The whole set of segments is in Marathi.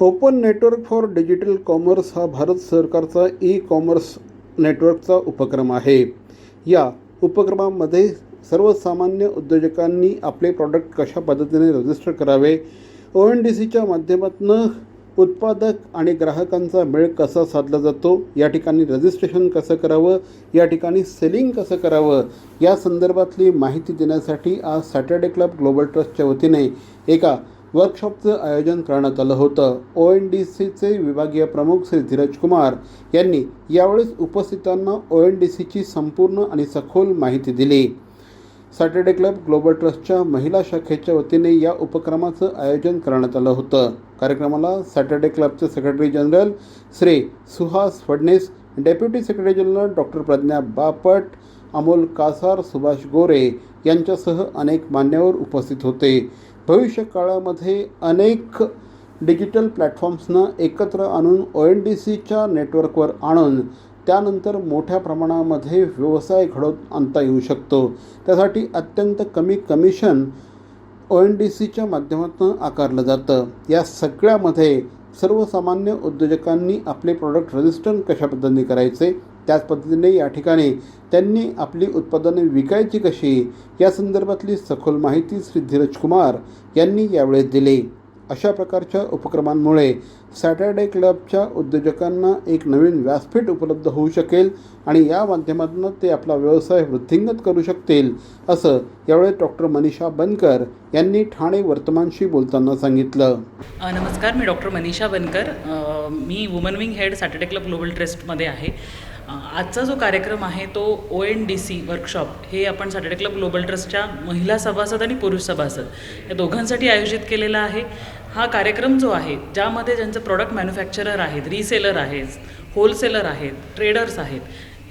Open network for digital commerce हा भारत सरकारचा ई कॉमर्स नेटवर्कचा उपक्रम आहे. या उपक्रमामध्ये सर्वसामान्य उद्योजकांनी आपले प्रॉडक्ट कशा पद्धतीने रजिस्टर करावे ओ एन डी सीच्या माध्यमातून उत्पादक आणि ग्राहकांचा मेळ कसा साधला जातो या ठिकाणी रजिस्ट्रेशन कसं करावं या ठिकाणी सेलिंग कसं करावं या संदर्भातली माहिती देण्यासाठी आज सॅटर्डे क्लब ग्लोबल ट्रस्टच्या वतीने एका वर्कशॉपचं आयोजन करण्यात आलं होतं. ओ एन डी सीचे विभागीय प्रमुख श्री धीरज कुमार यांनी यावेळेस उपस्थितांना ओ एन डी सीची संपूर्ण आणि सखोल माहिती दिली. सॅटर्डे क्लब ग्लोबल ट्रस्टच्या महिला शाखेच्या वतीने या उपक्रमाचं आयोजन करण्यात आलं होतं. कार्यक्रमाला सॅटर्डे क्लबचे secretary general Shri Suhas Phadnis deputy secretary general doctor Pradnya Bapat Amol Kasar Subhash Gore यांच्यासह अनेक मान्यवर उपस्थित होते. भविष्य काळामध्ये अनेक डिजिटल प्लॅटफॉर्म्सनं एकत्र आणून ओ एन डी सीच्या नेटवर्कवर आणून त्यानंतर मोठ्या प्रमाणामध्ये व्यवसाय घडवून आणता येऊ शकतो. त्यासाठी अत्यंत कमी कमिशन ओ एन डी सीच्या माध्यमातून आकारलं जातं. या सगळ्यामध्ये सर्वसामान्य उद्योजकांनी आपले प्रॉडक्ट रजिस्टर कशा पद्धतीने करायचे? त्याच पद्धतीने या ठिकाणी त्यांनी आपली उत्पादने विकायची कशी या संदर्भातली सखोल माहिती श्री धीरज कुमार यांनी यावेळेस दिली. अशा प्रकारच्या उपक्रमांमुळे सॅटर्डे क्लबच्या उद्योजकांना एक नवीन व्यासपीठ उपलब्ध होऊ शकेल आणि या माध्यमातून ते आपला व्यवसाय वृद्धिंगत करू शकतील असं यावेळी डॉक्टर मनीषा बनकर यांनी ठाणे वर्तमानशी बोलताना सांगितलं. नमस्कार मी डॉक्टर मनीषा बनकर. मी woman wing head Saturday club global ट्रस्टमध्ये आहे. आजचा जो कार्यक्रम आहे तो O N D C workshop हे आपण सॅटर्डे क्लब ग्लोबल ट्रस्टच्या महिला सभासद आणि पुरुष सभासद या दोघांसाठी आयोजित केलेला आहे. हा कार्यक्रम जो आहे ज्यामध्ये ज्यांचं प्रॉडक्ट मॅन्युफॅक्चरर आहेत रिसेलर आहेत होलसेलर आहेत ट्रेडर्स आहेत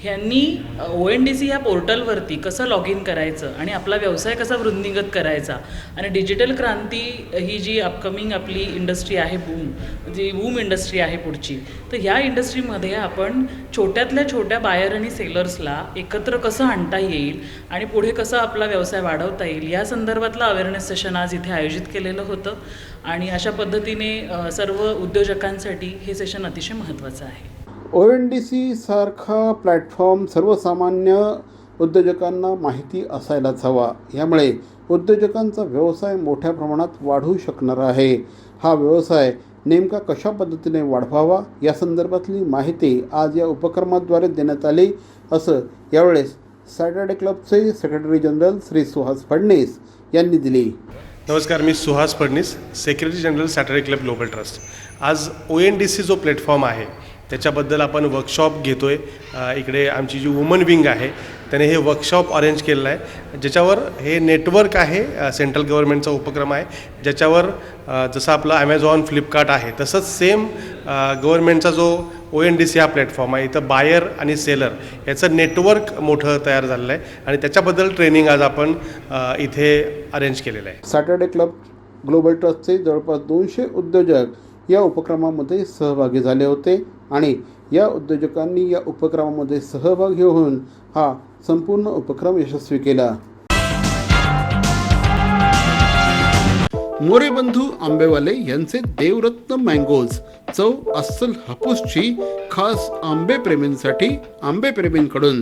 ह्यांनी ओ एन डी सी ह्या पोर्टलवरती कसं लॉग इन करायचं आणि आपला व्यवसाय कसा वृद्धिंगत करायचा आणि डिजिटल क्रांती ही जी अपकमिंग आपली इंडस्ट्री आहे बूम जी बूम इंडस्ट्री आहे पुढची तर ह्या इंडस्ट्रीमध्ये आपण छोट्यातल्या छोट्या बायर आणि सेलर्सला एकत्र कसं आणता येईल आणि पुढे कसं आपला व्यवसाय वाढवता येईल या संदर्भातलं अवेअरनेस सेशन आज इथे आयोजित केलेलं होतं आणि अशा पद्धतीने सर्व उद्योजकांसाठी हे सेशन अतिशय महत्त्वाचं आहे. ओ एन डी सी सारखा प्लॅटफॉर्म सर्वसामान्य उद्योजकांना माहिती असायलाच हवा. यामुळे उद्योजकांचा व्यवसाय मोठ्या प्रमाणात वाढू शकणार आहे. हा व्यवसाय नेमका कशा पद्धतीने वाढवावा या संदर्भातली माहिती आज या उपक्रमाद्वारे देण्यात आली. असं यावेळेस सॅटर्डे क्लबचे सेक्रेटरी जनरल श्री सुहास फडणीस यांनी दिली. नमस्कार मी Suhas Phadnis secretary general Saturday club global trust आज ओ एन डी सी जो प्लॅटफॉर्म आहे त्याच्याबद्दल आपण वर्कशॉप घेतो आहे इकडे आमची जी वुमन विंग आहे त्याने हे वर्कशॉप अरेंज केलेलं आहे. ज्याच्यावर हे नेटवर्क आहे सेंट्रल गव्हर्नमेंटचा उपक्रम आहे. ज्याच्यावर जसं आपलं ॲमेझॉन फ्लिपकार्ट आहे तसंच सेम गव्हर्नमेंटचा जो ओ एन डी सी हा प्लॅटफॉर्म आहे इथं बायर आणि सेलर याचं नेटवर्क मोठं तयार झालेलं आहे. आणि त्याच्याबद्दल ट्रेनिंग आज आपण इथे अरेंज केलेलं आहे. सॅटर्डे क्लब ग्लोबल ट्रस्टचे जवळपास दोनशे उद्योजक या उपक्रमामध्ये सहभागी झाले होते. आणि या उद्योजकांनी या उपक्रमामध्ये सहभागी होऊन हा संपूर्ण उपक्रम यशस्वी केला. मोरेबंधू आंबेवाले यांचे देवरत्न मँगोज चव अस्सल हापूसची खास आंबे प्रेमींसाठी आंबे प्रेमींकडून